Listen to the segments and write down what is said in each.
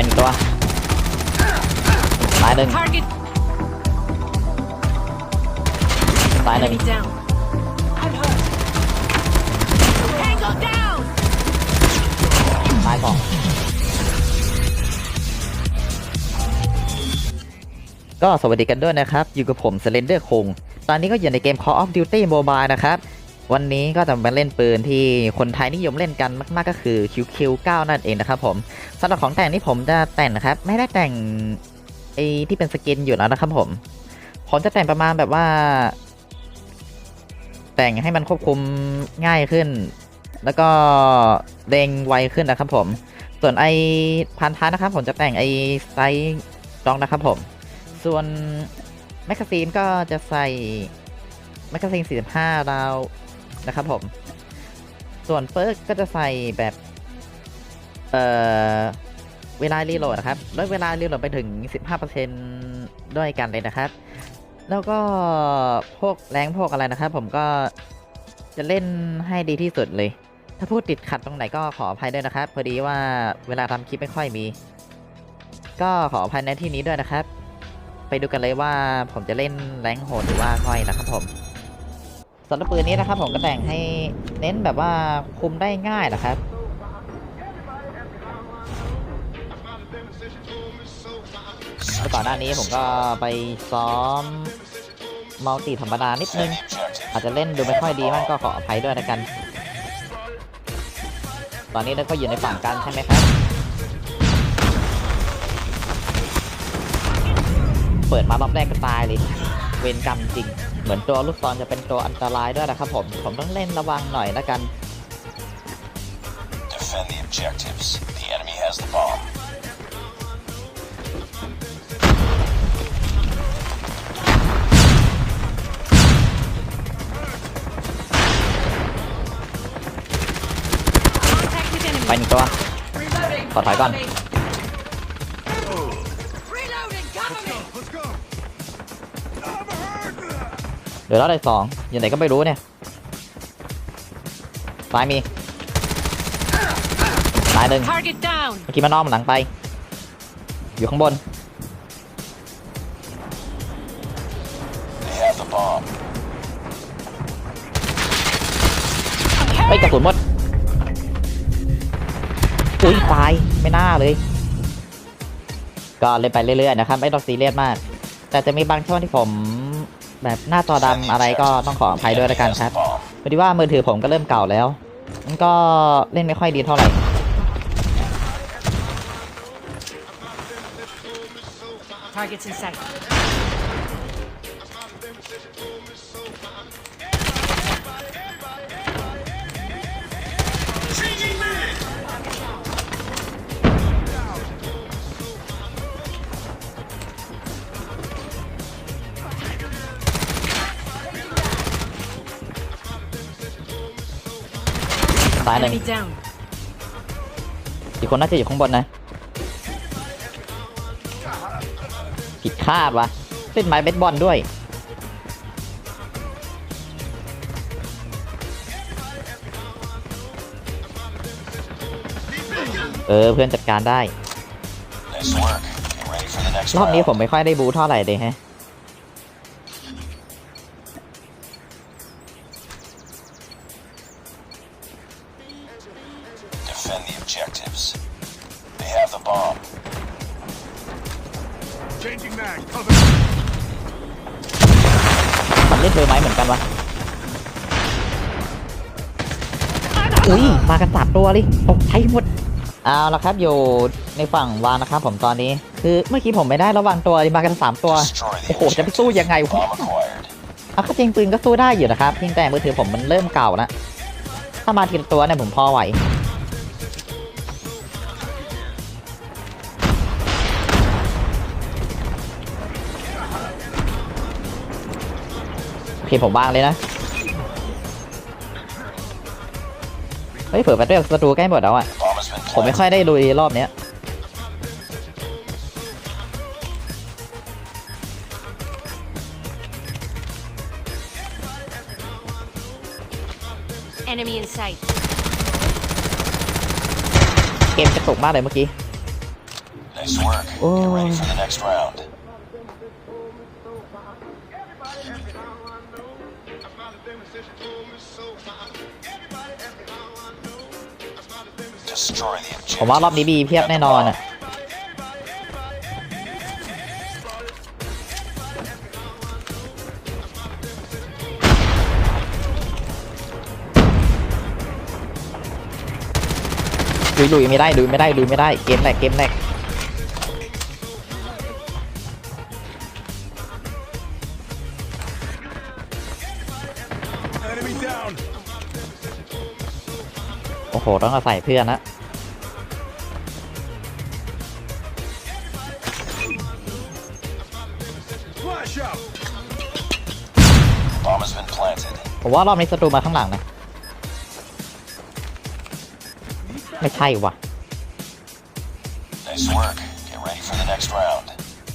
หนึ่งตัวตายหนึ่ง Target ตายหนึ่ง enemy down. I'm hurt. Tango down. ตายสองก็สวัสดีกันด้วยนะครับ อยู่กับผมเซเลนเดอร์คง ตอนนี้ก็อยู่ในเกม Call of Duty Mobile นะครับ วันนี้ก็จะมาเล่นปืนที่คนไทยนิยมเล่นกันมาก ๆ ก็คือ QQ9 นั่นเองนะครับผมสำหรับของแต่งที่ผมจะแต่งนะครับ ไม่ได้แต่งไอ้ที่เป็นสกินอยู่แล้วนะครับผม ผมจะแต่งประมาณแบบว่า แต่งให้มันควบคุมง่ายขึ้น แล้วก็เด้งไวขึ้นนะครับผม ส่วนไอพันท้ายนะครับ ผมจะแต่งไอไซส์ดอกนะครับผม ส่วนแมกกาซีนก็จะใส่แมกกาซีน45ดาว นะครับผม ส่วนเปิร์กก็จะใส่แบบ เอ่อ เวลารีโหลดนะครับลดเวลารีโหลดไปถึง 15%ด้วยกันเลยนะครับ แล้วก็พวกแรงพวกอะไรนะครับ ผมก็จะเล่นให้ดีที่สุดเลย ถ้าพูดติดขัดตรงไหนก็ขออภัยด้วยนะครับ พอดีว่าเวลาทำคลิปไม่ค่อยมี ก็ขออภัยในที่นี้ด้วยนะครับ ไปดูกันเลยว่าผมจะเล่นแรงโหดหรือว่าค่อยนะครับผม สำหรับปืนนี้นะครับผมก็แต่งให้เน้นแบบว่าคุมได้ง่ายนะครับแล้วก่อนหน้านี้ผมก็ไปซ้อมมัลติธรรมดานิดนึง อาจจะเล่นดูไม่ค่อยดีมันก็ขออภัยด้วยนะกัน ตอนนี้เราก็อยู่ในฝั่งกันใช่ไหมครับ เปิดมารอบแรกก็ตายเลย เวรกรรมจริง มือนตัวลูกศรจะเป็นตัวอันตรายด้วยนะครับผม ผมต้องเล่นระวังหน่อยละกัน Defend the objectives. The enemy has the bomb. ไปหนึ่งตัว ขอถอยก่อน เหลือแล้วได้สองอยู่ไหนก็ไม่รู้เนี่ยซ้ายมีซ้ายหนึ่ง Target down. เมื่อกี้มันอ้อมหลังไป อยู่ข้างบน They have the bomb. เฮ้ยกระสุนหมดอุ้ยตายไม่น่าเลย ก็เล่นไปเรื่อยๆนะครับ ไม่ต้องซีเรียสมาก แต่จะมีบางช่วงที่ผม แบบหน้าจอดำอะไรก็ต้องขออภัยด้วยละกันครับพอดีว่ามือถือผมก็เริ่มเก่าแล้ว มันก็เล่นไม่ค่อยดีเท่าไหร่ Targets in sight. ซ้ายหนึ่ง Enemy down. อีกคนน่าจะอยู่ข้างบนนะ ผิดคาดวะเล่นไม้เบสบอลด้วย เออเพื่อนจัดการได้ Nice work. Get ready for the next รอบนี้ round. ผมไม่ค่อยได้บูเท่าไหร่เลยฮะ Defend the objectives. They have the bomb. Changing mag, cover. มันเล่นเบอร์ไม้เหมือนกันวะ อุ้ย มากันสามตัวเลยตกใจหมด เอาละครับอยู่ในฝั่งวางนะครับผมตอนนี้ คือเมื่อกี้ผมไม่ได้ระวังตัวมากันสามตัว Destroy the โอ้โห จะไปสู้ยังไง objectives. วะ Bomb acquired. เอาเข้าจริงปืนก็สู้ได้อยู่นะครับเพียงแต่มือถือผมมันเริ่มเก่าแล้วถ้ามาทีละตัวเนี่ยผมพอไหว โอเคผมวางเลยนะ เฮ้ยเผื่อไปด้วยศัตรูใกล้หมดแล้วอะ Bomb has been ผมไม่ planted. ค่อยได้ลุยรอบเนี้ย Enemy in sight. เกมกระตุกมากเลยเมื่อกี้ Nice work. Get ผมว่ารอบนี้บีเพียบแน่นอนอะดุยลุยไม่ได้ดุยไม่ได้ดุยไม่ได้เกมแรกเกมแรก ต้องอาศัยเพื่อนนะ Bomb has been planted. ผมว่ารอบนี้ศัตรูมาข้างหลังนะ ไม่ใช่ว่ะ Nice work. Get ready for the next round.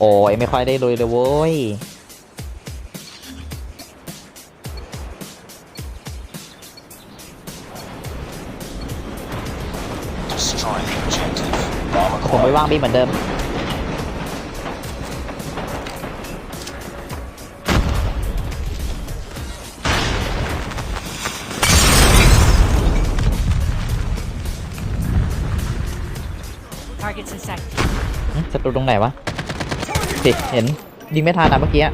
โอ้ยไม่ค่อยได้ลุยเลยเว้ย ผมไป acquired. วางบีเหมือนเดิม Targets in sight. หึศัตรูตรงไหนวะติดเห็นยิงไม่ทันนะเมื่อกี้อะ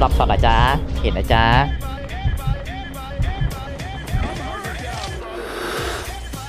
ดรอปช็อตเหรอจ๊ะเห็นนะจ๊ะ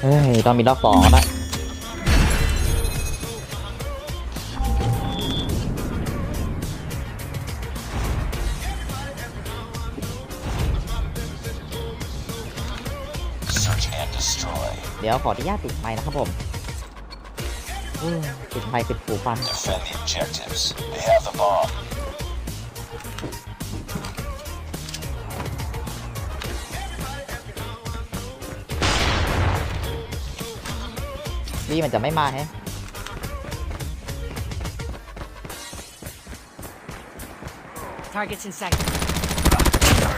เฮ้ยต้องมีรอบสองแล้วนะ Search and destroy. เดี๋ยวขออนุญาตปิดไมค์นะครับผมเออปิดไมค์ปิดหูฟัง Defend the objectives. They have the bomb. นี่มันจะไม่มาแฮะ Targets in sight.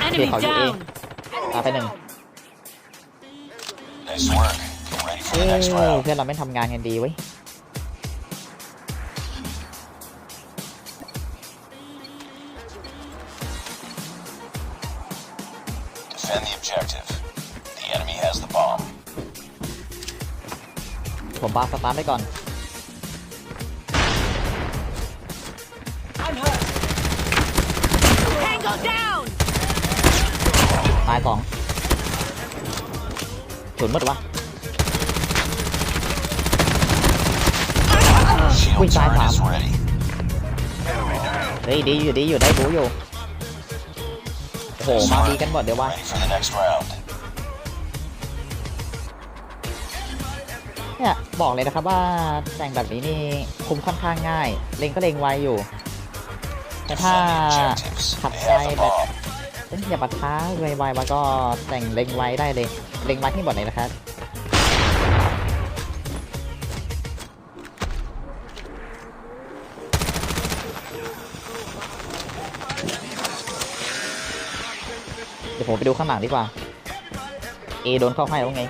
Enemy Okay, I'll go down. ตาไปหนึ่ง Nice work. Get ready for เอ้ the ย next round. เพื่อนเราไม่ทำงานกันดีเว้ย Defend ผมบาสตาร์ทได้ก่อน I'm hurt. Tango down. ตายสองศูนย์หมดวะ Shield Ui, sai turret phạm. is ready. เฮ้ยดีอยู่ดีอยู่ได้บูอยู่โอ้โหมาดีกันหมดเดี๋ยววะ บอกเลยนะครับว่าแต่งแบบนี้นี่คุมค่อนข้างง่าย เล็งก็เล็งไวอยู่ แต่ถ้า Defend the objectives. Thật They have sai the là- bomb. เอ้ยอย่าปัดท้าไวๆมาก็แต่งเล็งไว้ได้เลย เล็งไว้ที่บอดไหนนะครับเดี๋ยวผมไปดูข้างหลังดีกว่า เอโดนเข้าให้แล้วไง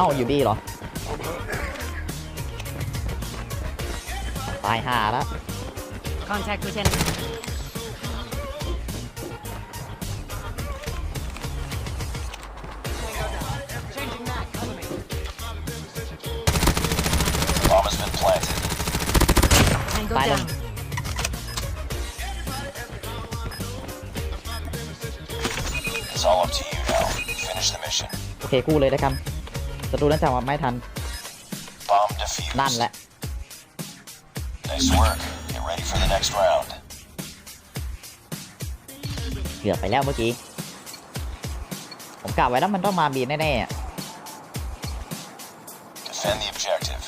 อ้าอยู่ดีเหรอ ตายห่าแล้ว Contact with enemy. Changing mag. Cover me. Bomb has been planted. Tango Silent. down. It's all up to you now. Finish the mission. โอเคกู้เลยได้ครับ ศัตรูนั้นจับมาไม่ทัน Bomb defused. นั่นแหละ Nice work. Get ready for the next round. เกือบไปแล้วเมื่อกี้ ผมกะไว้แล้วมันต้องมาบีแน่ๆอะ Defend the objective.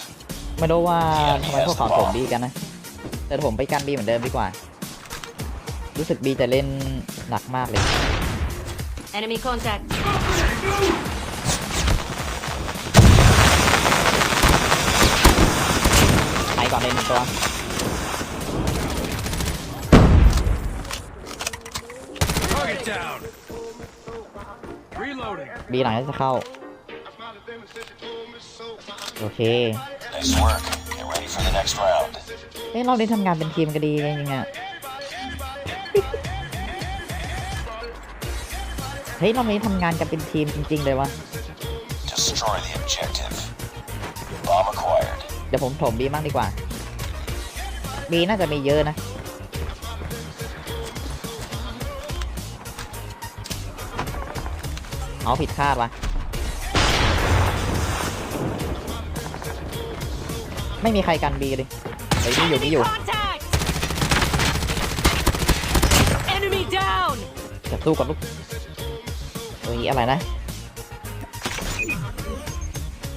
ไม่รู้ว่าทำไมพวกเขาถมบีกันนะ แต่ผมไปกันบีเหมือนเดิมดีกว่า รู้สึกบีจะเล่นหนักมากเลย Enemy contact. ตัว Target down. Reloading. บีหลังจะเข้า โอเค Nice work. Get ready for the next round. เอ้ยเราได้ทำงานเป็นทีมก็ดีจริงๆอะเฮ้ยเราไม่ทำงานกันเป็นทีมจริง ๆ เลยวะ Destroy the objective. Bomb acquired. เดี๋ยวผมถมบีมั่งดีกว่า บีน่าจะมีเยอะนะ เอาผิดคาดวะไม่มีใครกันบีเลยเฮ้ยมีอยู่มี Enemy อยู่ contact! Enemy down! จะสู้กับลูกเฮ้ยอะไรนะ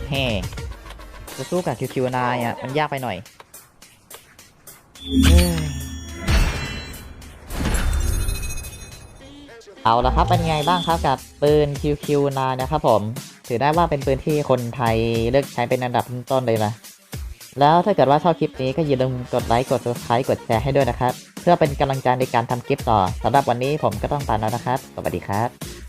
เฮ้จะสู้กับคิวคิวนายอะ มันยากไปหน่อย เอาละครับเป็นไงบ้างครับกับปืน QQ9 นะครับผม ถือได้ว่าเป็นปืนที่คนไทยเลือกใช้เป็นอันดับต้นเลยนะ แล้วถ้าเกิดว่าชอบคลิปนี้ก็อย่าลืมกดไลค์กด subscribe กดแชร์ให้ด้วยนะครับ เพื่อเป็นกำลังใจในการทำคลิปต่อสำหรับวันนี้ผมก็ต้องไปแล้วนะครับ สวัสดีครับ